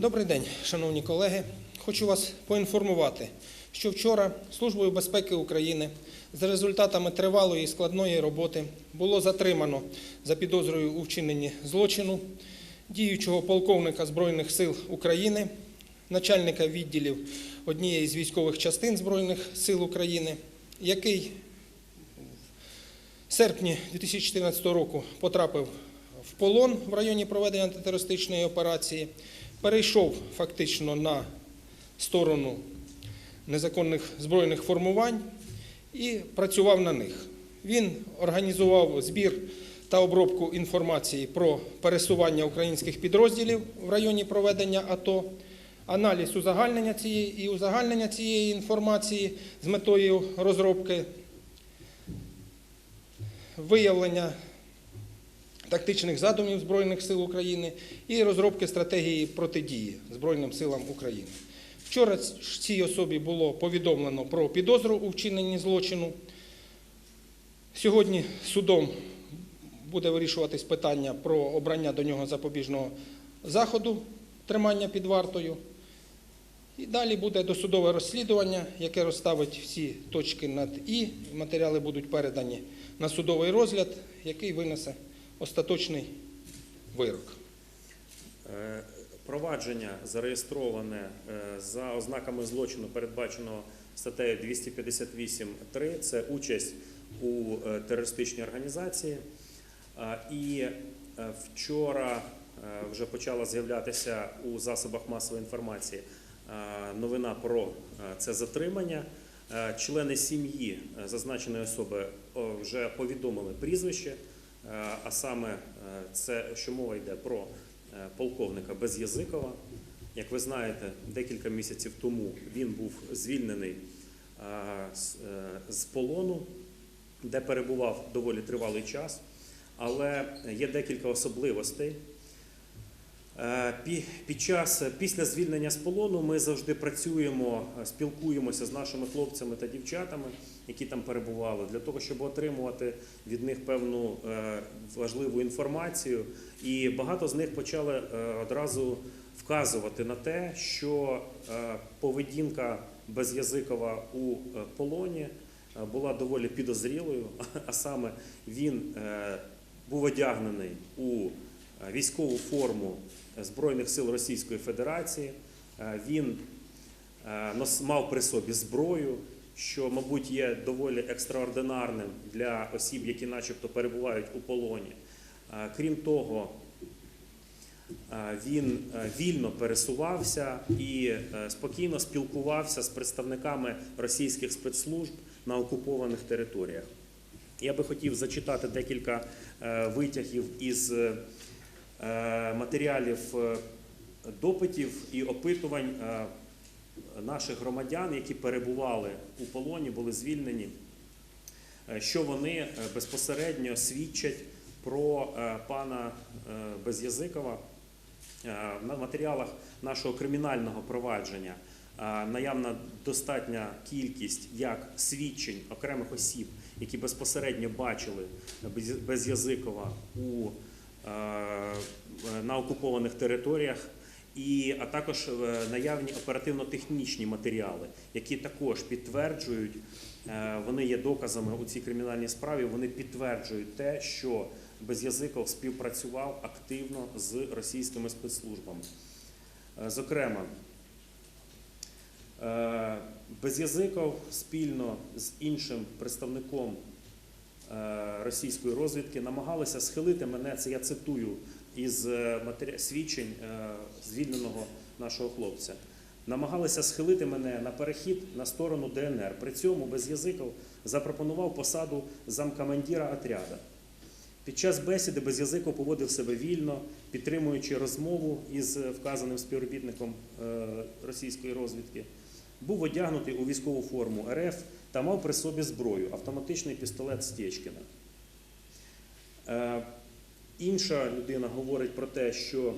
Добрий день, шановні колеги. Хочу вас поінформувати, що вчора Службою безпеки України за результатами тривалої і складної роботи було затримано за підозрою у вчиненні злочину діючого полковника Збройних сил України, начальника відділів однієї з військових частин Збройних сил України, який в серпні 2014 року потрапив в полон в районі проведення антитерористичної операції, перейшов фактично на сторону незаконних збройних формувань і працював на них. Він організував збір та обробку інформації про пересування українських підрозділів в районі проведення АТО, аналіз узагальнення цієї і узагальнення цієї інформації з метою розробки виявлення тактичних задумів Збройних сил України і розробки стратегії протидії Збройним силам України. Вчора цій особі було повідомлено про підозру у вчиненні злочину. Сьогодні судом буде вирішуватись питання про обрання до нього запобіжного заходу тримання під вартою. І далі буде досудове розслідування, яке розставить всі точки над І. Матеріали будуть передані на судовий розгляд, який винесе остаточний вирок. Е, Провадження зареєстроване е, за ознаками злочину, передбаченого статтею 258.3. Це участь у е, терористичній організації. І вчора вже почала з'являтися у засобах масової інформації новина про це затримання. Члени сім'ї зазначеної особи вже повідомили прізвище, а саме е, це, що мова йде про е, полковника Без'язикова. Як ви знаєте, декілька місяців тому він був звільнений е, е, з полону, де перебував доволі тривалий час. Але є декілька особливостей. Е, пі- Під час після звільнення з полону ми завжди працюємо, е, спілкуємося з нашими хлопцями та дівчатами, які там перебували, для того, щоб отримувати від них певну е, важливу інформацію. І багато з них почали одразу вказувати на те, що поведінка Без'язикова у полоні була доволі підозрілою, а саме він був одягнений у військову форму Збройних сил Російської Федерації. Е, Він е, мав при собі зброю, що, мабуть, є доволі екстраординарним для осіб, які начебто перебувають у полоні. Е, Крім того, він вільно пересувався і спокійно спілкувався з представниками російських спецслужб на окупованих територіях. Я би хотів зачитати декілька витягів із матеріалів е, допитів і опитувань е, наших громадян, які перебували у полоні, були звільнені, е, що вони е, безпосередньо свідчать про е, пана е, Без'язикова. Е, На матеріалах нашого кримінального провадження е, наявна достатня кількість як свідчень окремих осіб, які безпосередньо бачили Без'язикова у, е, на окупованих територіях, і, а також е, наявні оперативно-технічні матеріали, які також підтверджують, е, вони є доказами у цій кримінальній справі, вони підтверджують те, що Без'язиков співпрацював активно з російськими спецслужбами. Е, Зокрема, е, Без'язиков спільно з іншим представником е, російської розвідки намагалися схилити мене, це я цитую із е, свідчень е, звільненого нашого хлопця. Намагалися схилити мене на перехід на сторону ДНР. При цьому Без'язиков запропонував посаду замкомандира отряда. Під час бесіди Без'язиков поводив себе вільно, підтримуючи розмову із е, вказаним співробітником е, російської розвідки. Був одягнутий у військову форму РФ та мав при собі зброю, автоматичний пістолет Стєчкіна. Е, Інша людина говорить про те, що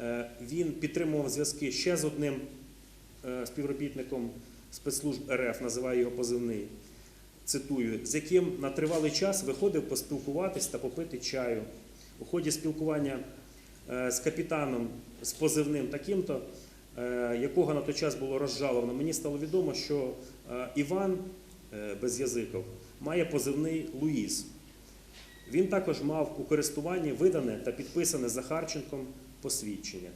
е, він підтримував зв'язки ще з одним е, співробітником спецслужб РФ, називає його позивний, цитую, з яким на тривалий час виходив поспілкуватись та попити чаю. У ході спілкування з капітаном з позивним таким-то, якого на той час було розжаловано, мені стало відомо, що Іван е, Без'язиков має позивний Луїс. Він також мав у користуванні видане та підписане Захарченком посвідчення.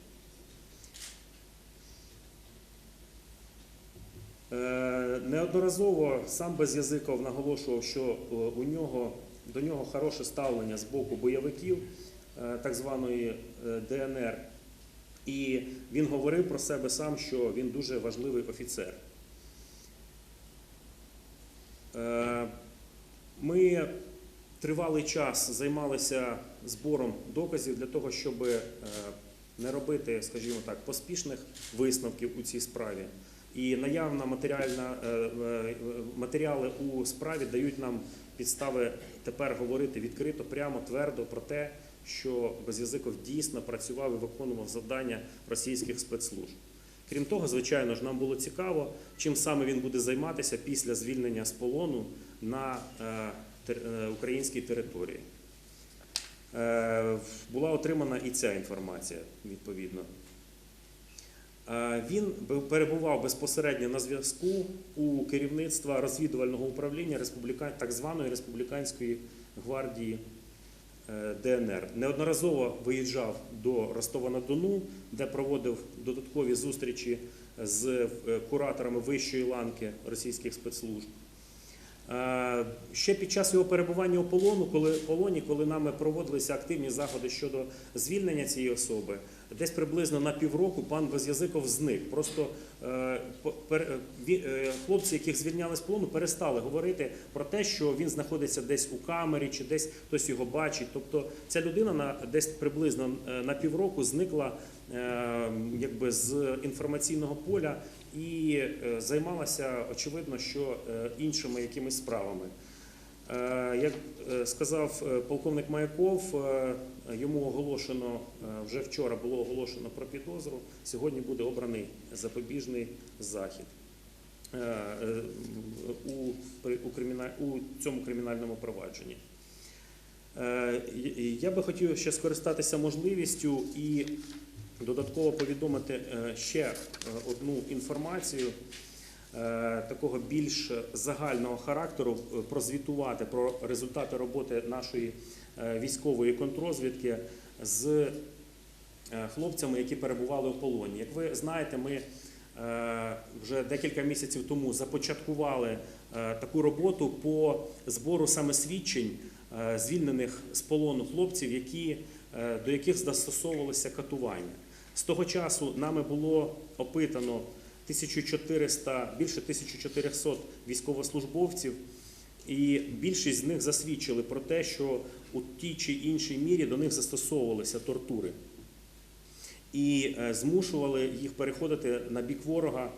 Е, Неодноразово сам Без'язиков наголошував, що е, у нього, до нього хороше ставлення з боку бойовиків так званої ДНР. І він говорив про себе сам, що він дуже важливий офіцер. Е, Ми тривалий час займалися збором доказів для того, щоб е, не робити, скажімо так, поспішних висновків у цій справі. І наявна матеріальна е, матеріали у справі дають нам підстави тепер говорити відкрито, прямо, твердо про те, що Безязиков дійсно працював і виконував завдання російських спецслужб. Крім того, звичайно ж, нам було цікаво, чим саме він буде займатися після звільнення з полону на е, е, українській території. Е, Була отримана і ця інформація відповідно. Він перебував безпосередньо на зв'язку у керівництва розвідувального управління так званої республіканської гвардії ДНР. Неодноразово виїжджав до Ростова-на-Дону, де проводив додаткові зустрічі з е, кураторами вищої ланки російських спецслужб. Е, Ще під час його перебування у полону, коли полоні, коли нами проводилися активні заходи щодо звільнення цієї особи, десь приблизно на півроку пан Безязиков зник. Просто е, е, е, хлопці, яких звільняли з полону, перестали говорити про те, що він знаходиться десь у камері чи десь хтось його бачить. Тобто ця людина на десь приблизно на півроку зникла з інформаційного поля і займалася очевидно, що іншими якимись справами. Е, Як е, сказав е, полковник Маяков, йому оголошено вже вчора було оголошено про підозру. Сьогодні буде обраний запобіжний захід у, цьому кримінальному провадженні. Я би хотів ще скористатися можливістю і додатково повідомити ще одну інформацію такого більш загального характеру, е, прозвітувати про результати роботи нашої е, військової контрозвідки з е, хлопцями, які перебували у полоні. Як ви знаєте, ми е, вже декілька місяців тому започаткували е, таку роботу по збору саме свідчень е, звільнених з полону хлопців, які, е, до яких застосовувалося катування. З того часу нами було опитано 1400, більше 1400 військовослужбовців, і більшість з них засвідчили про те, що у тій чи іншій мірі до них застосовувалися тортури і е, змушували їх переходити на бік ворога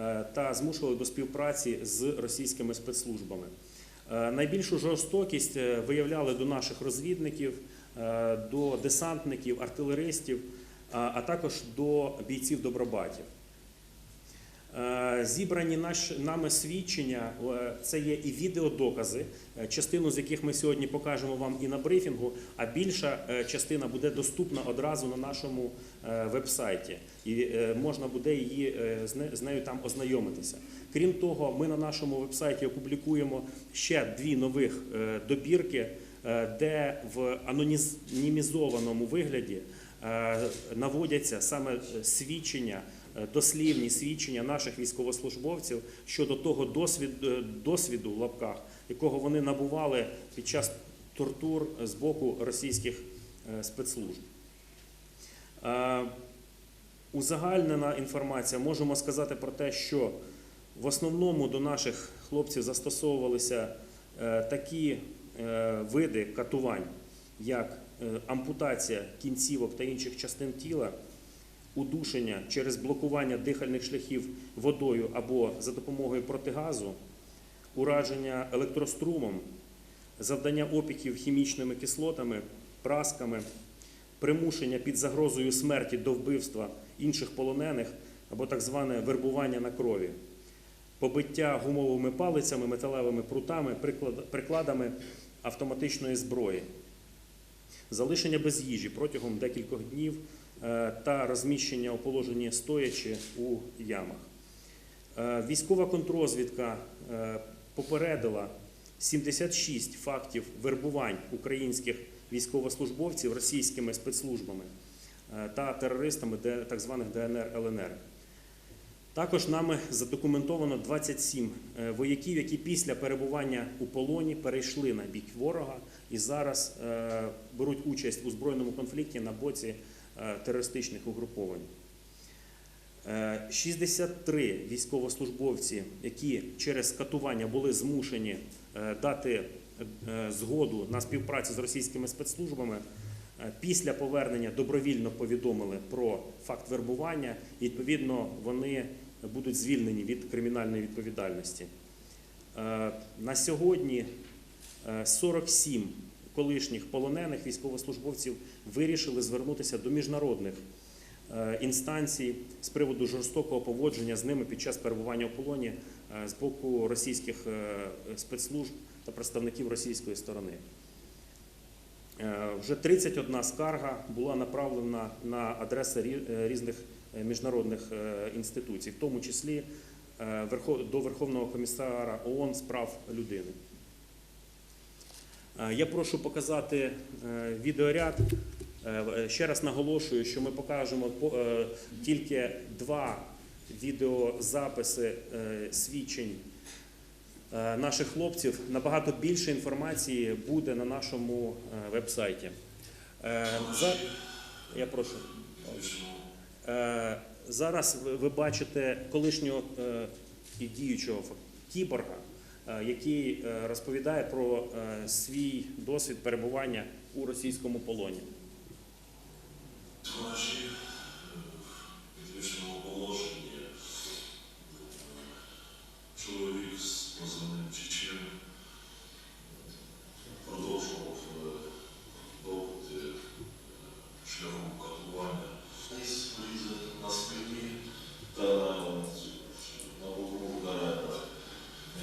е, та змушували до співпраці з російськими спецслужбами. Е, Найбільшу жорстокість виявляли до наших розвідників, до десантників, артилеристів, а також до бійців добробатів. Е, Зібрані наш, нами свідчення, е, це є і відеодокази, е, частину з яких ми сьогодні покажемо вам і на брифінгу, а більша частина буде доступна одразу на нашому веб-сайті, і можна буде її з не- нею там ознайомитися. Крім того, ми на нашому веб-сайті опублікуємо ще дві нових добірки, де в анонімізованому вигляді наводяться саме свідчення дослівні свідчення наших військовослужбовців щодо того досвіду, е, досвіду в лапках, якого вони набували під час тортур з боку російських е, спецслужб. Е, Узагальнена інформація можемо сказати про те, що в основному до наших хлопців застосовувалися е, такі е, види катувань, як е, ампутація кінцівок та інших частин тіла, удушення через блокування дихальних шляхів водою або за допомогою протигазу, ураження електрострумом, завдання опіків хімічними кислотами, прасками, примушення під загрозою смерті до вбивства інших полонених або так зване вербування на крові, побиття гумовими палицями, металевими прутами, прикладами автоматичної зброї, залишення без їжі протягом декількох днів та розміщення у положенні стоячи у ямах. Е, Військова контрозвідка е, попередила 76 фактів вербувань українських військовослужбовців російськими спецслужбами е, та терористами так званих ДНР ЛНР. Також нами задокументовано 27 е, вояків, які після перебування у полоні перейшли на бік ворога і зараз е, беруть участь у збройному конфлікті на боці е, терористичних угруповань. Е, 63 військовослужбовці, які через катування були змушені е, дати е, згоду на співпрацю з російськими спецслужбами, е, після повернення добровільно повідомили про факт вербування, і відповідно вони будуть звільнені від кримінальної відповідальності. Е, На сьогодні е, 47 колишніх полонених військовослужбовців вирішили звернутися до міжнародних е, інстанцій з приводу жорстокого поводження з ними під час перебування у полоні е, з боку російських е, спецслужб та представників російської сторони. Вже 31 скарга була направлена на адреси різних міжнародних інституцій, в тому числі до Верховного комісара ООН з прав людини. Е, Я прошу показати е, відеоряд. Е, Ще раз наголошую, що ми покажемо тільки два відеозаписи свідчень наших хлопців. Набагато більше інформації буде на нашому веб-сайті. Я прошу. Зараз ви- бачите колишнього і діючого кіборга, який е, розповідає про е, свій досвід перебування у російському полоні. Наші в підвищеному положенні чоловік з позивним Чечен продовжував е, допити е, шляхом катування. Ніс порізати на спині та на, на боку ребра.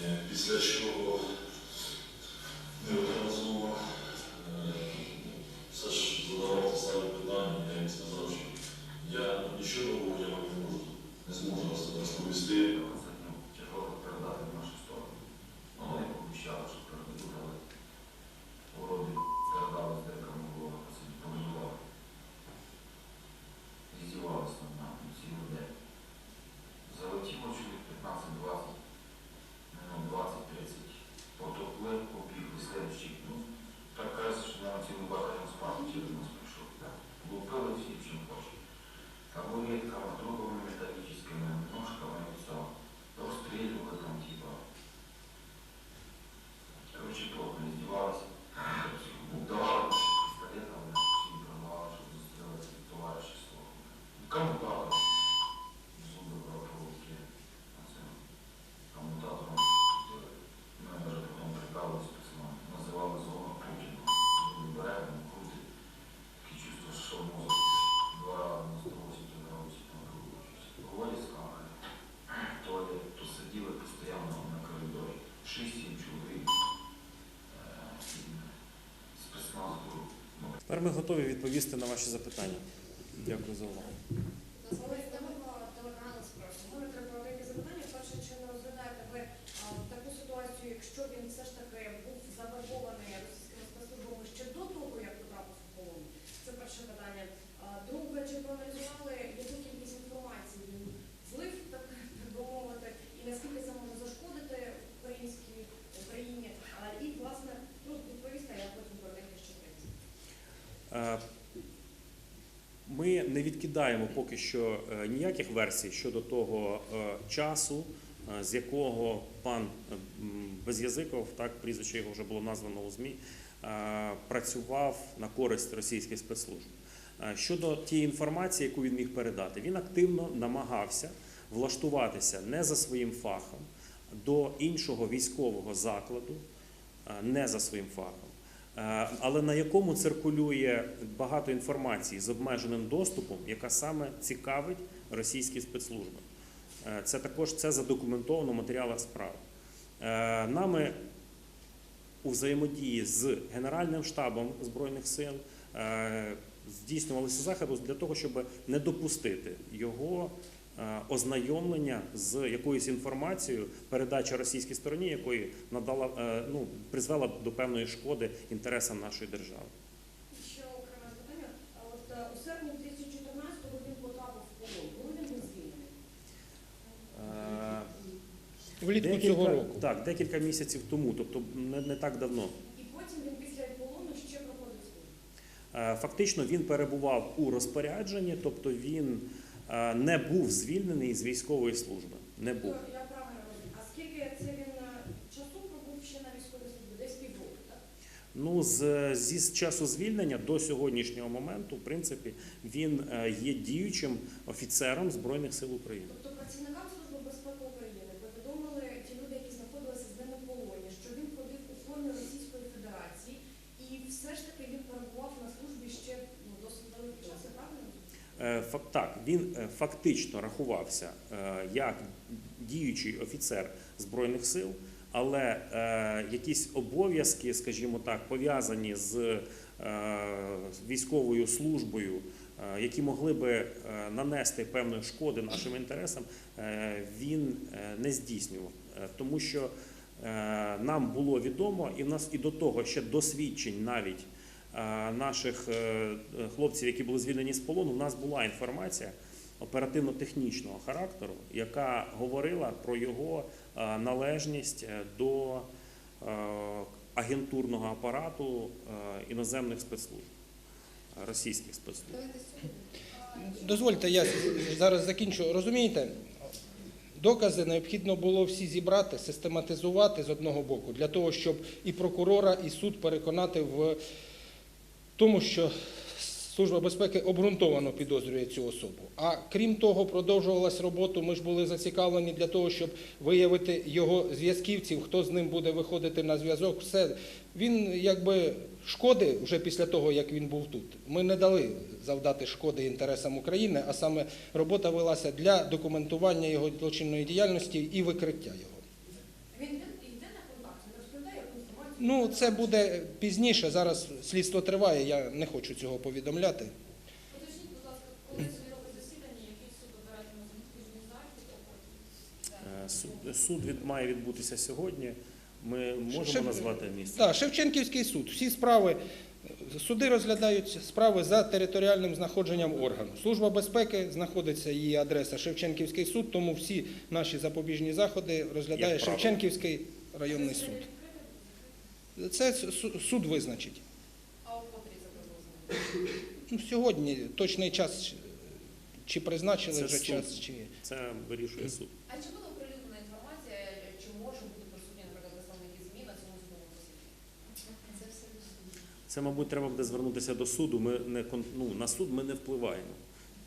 Е, Після чого неодноразово е, все ж задавав те саме питання, я їм сказав, що я нічого нового я вам не можу, не зможу роз- розповісти. Чергово передати в нашу сторону. Ну, Вони пообіцяли, що передали. Вроді передали з деками було, це повинували. Здівалися над нами всі людей. Залетіло чоловік 15-20, ну 20-30. Потопли, побігли следующий. Ну, так кажуть, що нам цілий батальйон спати через нас прийшов. Лупили всі, чим хоче. Табуретками, трубами металлическими, ножками и все. Розстрілювали там, типа. Короче, плотно издевались. Давали пистолетом, всі продавали, щоб застрелити товаришество. Коммутатор. Зуби брав по руки. Оце. Коммутатором. Ми навіть потім прикалувались пацанами. Називали зону Путіна. Вибираємо, крутить. Таке чувство, що мозок два рази на 180 градусів там крутить. Говорить з камери. Туалет. То сиділи постійно на коридорі. Шість-сім чоловік. Е, Спецназ груп. Тепер ми готові відповісти на ваші запитання. Дякую за увагу. Дозволить дамо телеканалу спрошу. Може треба велике запитання. Перше, чи не розглядаєте ви а, таку ситуацію, якщо він все ж таки був завербований російськими спецслужбами ще до того, як потрапив у полон? Це перше питання. А, Друге, чи проаналізували, яку кількість інформації він злив, так так би мовити, і наскільки це може зашкодити українській Україні? А, І, власне, ну, відповісти, а я потім коротенько ще прийду. Е, Ми не відкидаємо поки що е, ніяких версій щодо того е, часу, е, з якого пан Без'язиков, так прізвище його вже було названо у ЗМІ, працював на користь російських спецслужб. Щодо тієї інформації, яку він міг передати, він активно намагався влаштуватися не за своїм фахом до іншого військового закладу, не за своїм фахом. Е, але на якому циркулює багато інформації з обмеженим доступом, яка саме цікавить російські спецслужби. Е, Це також це задокументовано в матеріалах справи. Е, Нами у взаємодії з Генеральним штабом Збройних сил, здійснювалися заходи для того, щоб не допустити його ознайомлення з якоюсь інформацією, передача російській стороні, якої надала е, ну призвела до певної шкоди інтересам нашої держави. Ще окреме питання. А От е, у серпні 2014-го він потрапив в полон. Коли він звільнений? Е, Влітку Декілька, цього року. так, декілька місяців тому, тобто не, не так давно. І потім він після полону ще проходив. Е, Фактично він перебував у розпорядженні, тобто він е, не був звільнений з військової служби. Не був. Я правильно розумію. А скільки це він е, часу пробув ще на військовій службі? Десь півроку, так? Ну, з, зі часу звільнення до сьогоднішнього моменту, в принципі, він е, є діючим офіцером Збройних сил України. Тобто працівникам Служби безпеки України повідомили ті люди, які знаходилися з ним у полоні, що він ходив у формі Російської Федерації, і все ж таки він перебував на службі ще ну, досить великий час, я правильно? розумію? Е, фак- Так, він е, фактично рахувався е, як діючий офіцер Збройних сил, але е, якісь обов'язки, скажімо так, пов'язані з е, військовою службою, е, які могли би е, нанести певної шкоди нашим інтересам, е, він е, не здійснював, Е, тому що е, нам було відомо, і в нас і до того ще досвідчень навіть е, наших е, хлопців, які були звільнені з полону, у нас була інформація оперативно-технічного характеру, яка говорила про його е, належність е, до агентурного апарату іноземних спецслужб, російських спецслужб. Дозвольте, я зараз закінчу. Розумієте, докази необхідно було всі зібрати, систематизувати з одного боку, для того, щоб і прокурора, і суд переконати в тому, що Служба безпеки обґрунтовано підозрює цю особу. А крім того, продовжувалась робота. Ми ж були зацікавлені для того, щоб виявити його зв'язківців, хто з ним буде виходити на зв'язок. Все він якби шкоди вже після того, як він був тут. Ми не дали завдати шкоди інтересам України, а саме робота велася для документування його злочинної діяльності і викриття його. Він йде, йде на контакт, він розповідає яку інформацію. Ну, це буде пізніше. Зараз слідство триває. Я не хочу цього повідомляти. Уточніть, будь ласка, коли судове засідання, який суд обиратиме Е, Суд, суд від, має відбутися сьогодні. Ми можемо Ще- назвати місце. Так, Шевченківський суд. Всі справи, суди розглядають справи за територіальним знаходженням органу. Служба безпеки знаходиться її адреса Шевченківський суд, тому всі наші запобіжні заходи розглядає Шевченківський районний суд. Це суд визначить. А у котрій це? Ну, сьогодні точний час чи призначили Це вже суд. час, чи Це вирішує суд. А чи буде оприлюднена інформація, чи може бути присутні, наприклад, представники ЗМІ на цьому судовому засіданні? Це все до суду. Це, мабуть, треба буде звернутися до суду. Ми не ну, на суд ми не впливаємо.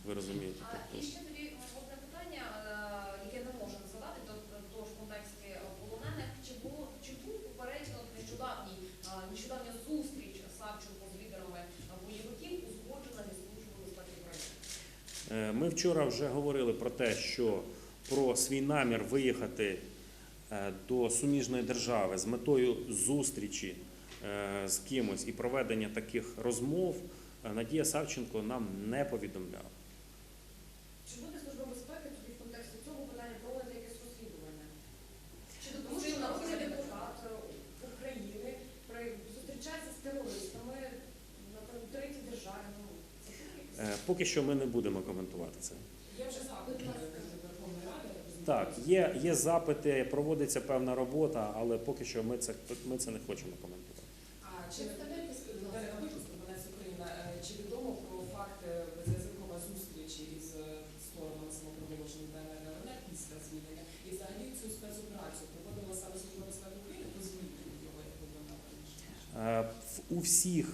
Ви розумієте? А, Тобто, І ще тоді одне питання, е, яке не можна не задати, то того ж в контексті е, полонених. Чи було чи був попередньо нещодавній е, нещодавня зустріч Савченко з лідерами е, бойовиків узгоджена зі службою безпеки України? Е, Ми вчора вже говорили про те, що про свій намір виїхати е, до суміжної держави з метою зустрічі е, з кимось і проведення таких розмов е, Надія Савченко нам не повідомляла. Чи буде Служба безпеки тоді в контексті цього питання проводити якесь розслідування? Чи Тому допустимо, що народний це депутат е, України при- зустрічається з терористами на там, третій державі? Ну, це буде якесь? Е, Поки що ми не будемо коментувати це. Є вже запит Верховної Ради. Так, є, є запити, проводиться певна робота, але поки що ми це, ми це не хочемо коментувати. А чи Випуск, Бонець Україна, е, чи відомо про факт е, безязикова зустрічі із е, сторонами самопроголошення ДНР після звільнення? І взагалі цю спецоперацію проводила саме Служба безпеки України по звільненню його, як ви раніше? Е, в- У всіх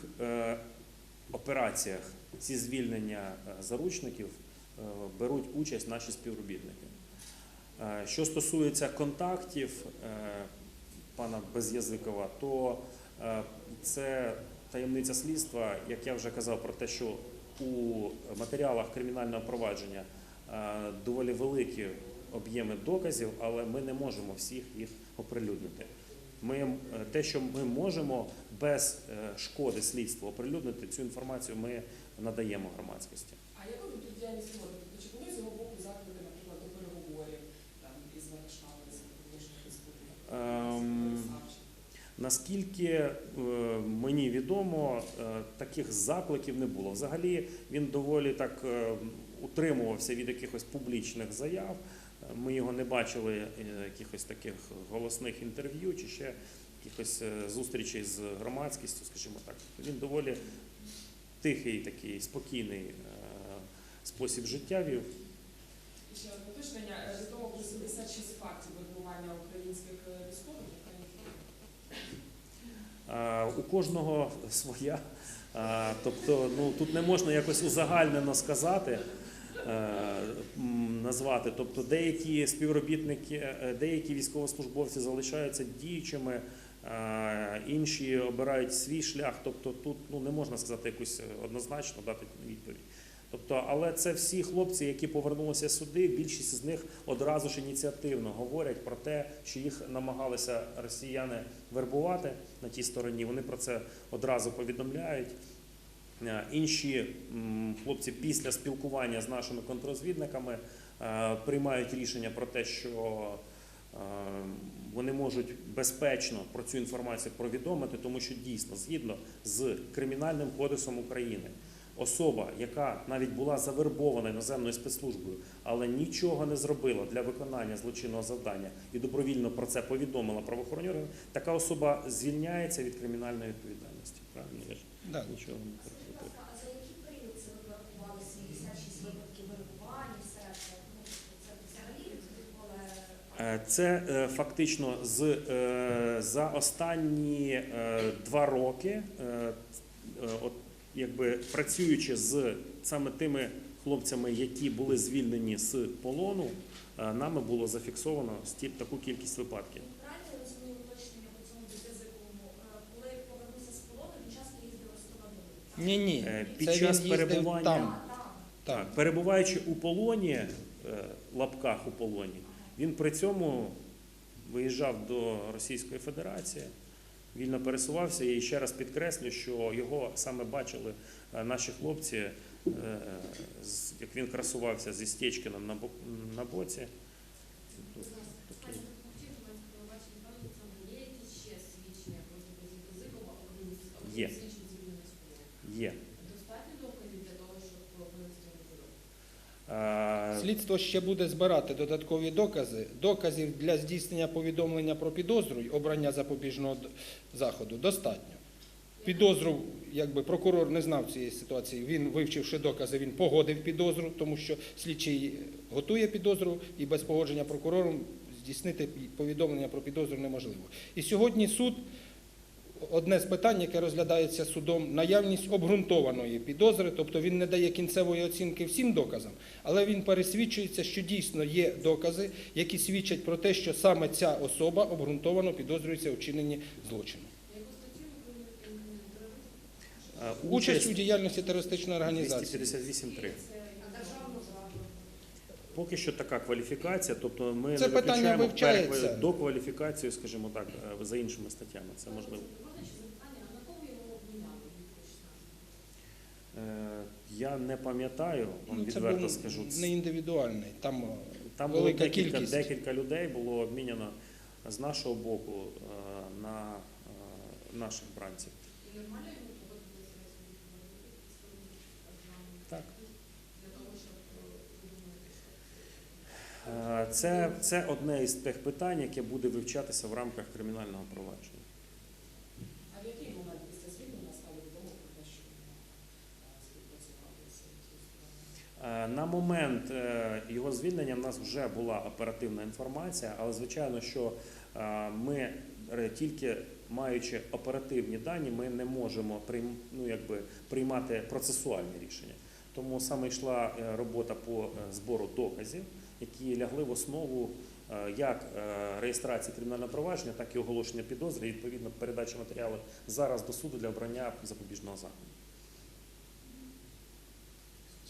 операціях зі звільнення е, заручників е, беруть участь наші співробітники. Е, Що стосується контактів пана Без'язикова, то це таємниця слідства, як я вже казав про те, що у матеріалах кримінального провадження доволі великі об'єми доказів, але ми не можемо всіх їх оприлюднити. Ми е, те, що ми можемо без е, шкоди слідства оприлюднити, цю інформацію ми надаємо громадськості. А яка тут діяльність? Тобто чи були з його боку заклики, наприклад, до переговорів там із Ваташками, з колишніх республік? Ем, Наскільки е, мені відомо, таких закликів не було. Взагалі він доволі так утримувався від якихось публічних заяв. Ми його не бачили е, якихось таких голосних інтерв'ю чи ще якихось е, зустрічей з громадськістю, скажімо так. Він доволі тихий, такий спокійний е, спосіб життя вів. Ще одне уточнення, е, відомо про 76 фактів вербування українських військових У кожного своя. Тобто, ну тут не можна якось узагальнено сказати, назвати. Тобто, деякі співробітники, е, деякі військовослужбовці залишаються діючими, інші обирають свій шлях. Тобто, тут ну не можна сказати якусь однозначно дати відповідь. Тобто, але це всі хлопці, які повернулися сюди. Більшість з них одразу ж ініціативно говорять про те, що їх намагалися росіяни вербувати на тій стороні. Вони про це одразу повідомляють. Е, Інші хлопці після спілкування з нашими контрозвідниками е, приймають рішення про те, що е, вони можуть безпечно про цю інформацію повідомити, тому що дійсно, згідно з Кримінальним кодексом України, особа, яка навіть була завербована іноземною спецслужбою, але нічого не зробила для виконання злочинного завдання і добровільно про це повідомила правоохоронні органи, така особа звільняється від кримінальної відповідальності. Правильно я ж Да. нічого не Скажіть, будь перепитую. ласка, а за який період це ви врахували 76 випадків вербування, все це? Ну, це взагалі відбували? Е, Це е, фактично з е, за останні е, два роки, от якби працюючи з саме тими хлопцями, які були звільнені з полону, нами було зафіксовано таку кількість випадків. Ні, ні. Під Це час він перебування там. Так. перебуваючи у полоні, лапках у полоні, він при цьому виїжджав до Російської Федерації, вільно пересувався і ще раз підкреслю, що його саме бачили е, наші хлопці, е, як він красувався зі Стечкином на бо- на боці. Є Є. Достатньо доказів для того, щоб винести вирок? Слідство ще буде збирати додаткові докази. Доказів для здійснення повідомлення про підозру й обрання запобіжного заходу достатньо. Підозру, якби прокурор не знав цієї ситуації. Він, вивчивши докази, він погодив підозру, тому що слідчий готує підозру і без погодження прокурором здійснити повідомлення про підозру неможливо. І сьогодні суд одне з питань, яке розглядається судом, наявність обґрунтованої підозри, тобто він не дає кінцевої оцінки всім доказам, але він пересвідчується, що дійсно є докази, які свідчать про те, що саме ця особа обґрунтовано підозрюється у вчиненні злочину. Участь у діяльності терористичної організації. 258.3. Поки що така кваліфікація, тобто ми Це не питання виключаємо вивчається. переква- докваліфікацію, скажімо так, е, за іншими статтями. Це можливо. Можна ще запитання, а на кого його обміняли в 2016? Е, Я не пам'ятаю, вам Ну, відверто був скажу. не індивідуальний. Там е, Там було декілька, кількість. декілька людей було обміняно з нашого боку на наших бранців. І нормально йому погодитися з Так. для того, щоб е, ви думаєте, що Е, Це, це одне із тих питань, яке буде вивчатися в рамках кримінального провадження. А в який момент після звільнення стало відомо про те, що е, з стороною? Е, На момент е, його звільнення в нас вже була оперативна інформація, але звичайно, що е, ми тільки маючи оперативні дані, ми не можемо ну, якби, приймати процесуальні рішення. Тому саме йшла е, робота по е, збору доказів, які лягли в основу е, як е, реєстрації кримінального провадження, так і оголошення підозри, і відповідно передачі матеріалів зараз до суду для обрання запобіжного заходу.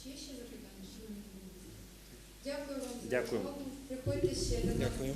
Чи є ще запитання? Дякую вам за Дякую. увагу. Приходьте ще. Дякую.